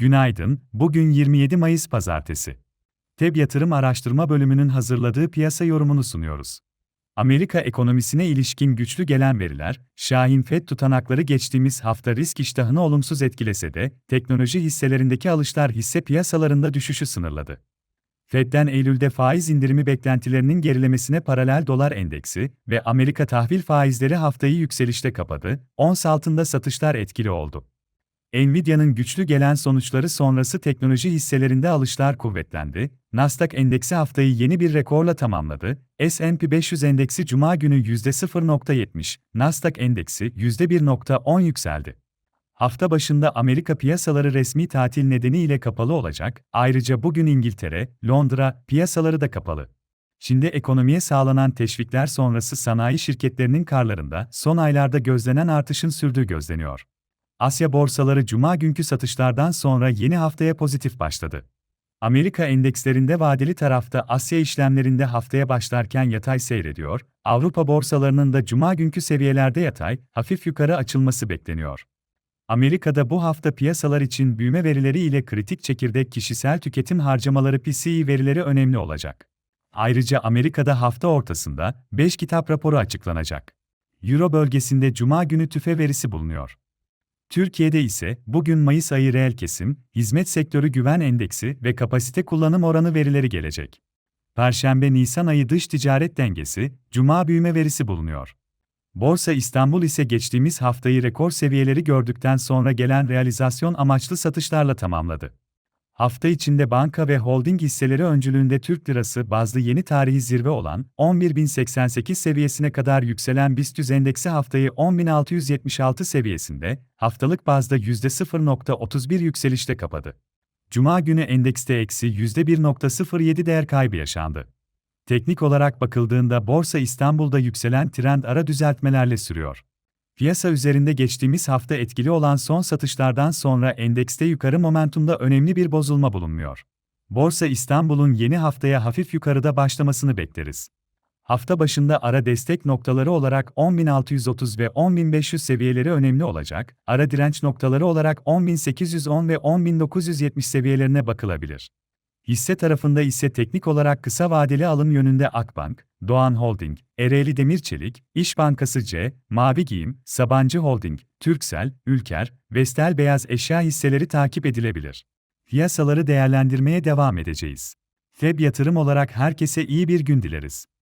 Günaydın, bugün 27 Mayıs Pazartesi. TEB Yatırım Araştırma Bölümünün hazırladığı piyasa yorumunu sunuyoruz. Amerika ekonomisine ilişkin güçlü gelen veriler, Şahin FED tutanakları geçtiğimiz hafta risk iştahını olumsuz etkilese de, teknoloji hisselerindeki alışlar hisse piyasalarında düşüşü sınırladı. Fed'den Eylül'de faiz indirimi beklentilerinin gerilemesine paralel dolar endeksi ve Amerika tahvil faizleri haftayı yükselişte kapadı, ons altında satışlar etkili oldu. Nvidia'nın güçlü gelen sonuçları sonrası teknoloji hisselerinde alışlar kuvvetlendi. Nasdaq endeksi haftayı yeni bir rekorla tamamladı. S&P 500 endeksi cuma günü %0.70, Nasdaq endeksi %1.10 yükseldi. Hafta başında Amerika piyasaları resmi tatil nedeniyle kapalı olacak. Ayrıca bugün İngiltere, Londra piyasaları da kapalı. Çin'de ekonomiye sağlanan teşvikler sonrası sanayi şirketlerinin karlarında son aylarda gözlenen artışın sürdüğü gözleniyor. Asya borsaları cuma günkü satışlardan sonra yeni haftaya pozitif başladı. Amerika endekslerinde vadeli tarafta Asya işlemlerinde haftaya başlarken yatay seyrediyor, Avrupa borsalarının da cuma günkü seviyelerde yatay, hafif yukarı açılması bekleniyor. Amerika'da bu hafta piyasalar için büyüme verileri ile kritik çekirdek kişisel tüketim harcamaları PCE verileri önemli olacak. Ayrıca Amerika'da hafta ortasında 5 kitap raporu açıklanacak. Euro bölgesinde cuma günü tüfe verisi bulunuyor. Türkiye'de ise bugün Mayıs ayı reel kesim, hizmet sektörü güven endeksi ve kapasite kullanım oranı verileri gelecek. Perşembe Nisan ayı dış ticaret dengesi, cuma büyüme verisi bulunuyor. Borsa İstanbul ise geçtiğimiz haftayı rekor seviyeleri gördükten sonra gelen realizasyon amaçlı satışlarla tamamladı. Hafta içinde banka ve holding hisseleri öncülüğünde Türk lirası bazlı yeni tarihi zirve olan 11.088 seviyesine kadar yükselen BIST endeksi haftayı 10.676 seviyesinde, haftalık bazda %0.31 yükselişte kapadı. Cuma günü endekste eksi %1.07 değer kaybı yaşandı. Teknik olarak bakıldığında Borsa İstanbul'da yükselen trend ara düzeltmelerle sürüyor. Piyasa üzerinde geçtiğimiz hafta etkili olan son satışlardan sonra endekste yukarı momentumda önemli bir bozulma bulunmuyor. Borsa İstanbul'un yeni haftaya hafif yukarıda başlamasını bekleriz. Hafta başında ara destek noktaları olarak 10.630 ve 10.500 seviyeleri önemli olacak, ara direnç noktaları olarak 10.810 ve 10.970 seviyelerine bakılabilir. Hisse tarafında ise teknik olarak kısa vadeli alım yönünde Akbank, Doğan Holding, Ereğli Demir Çelik, İş Bankası C, Mavi Giyim, Sabancı Holding, Türksel, Ülker, Vestel Beyaz Eşya hisseleri takip edilebilir. Piyasaları değerlendirmeye devam edeceğiz. FEB yatırım olarak herkese iyi bir gün dileriz.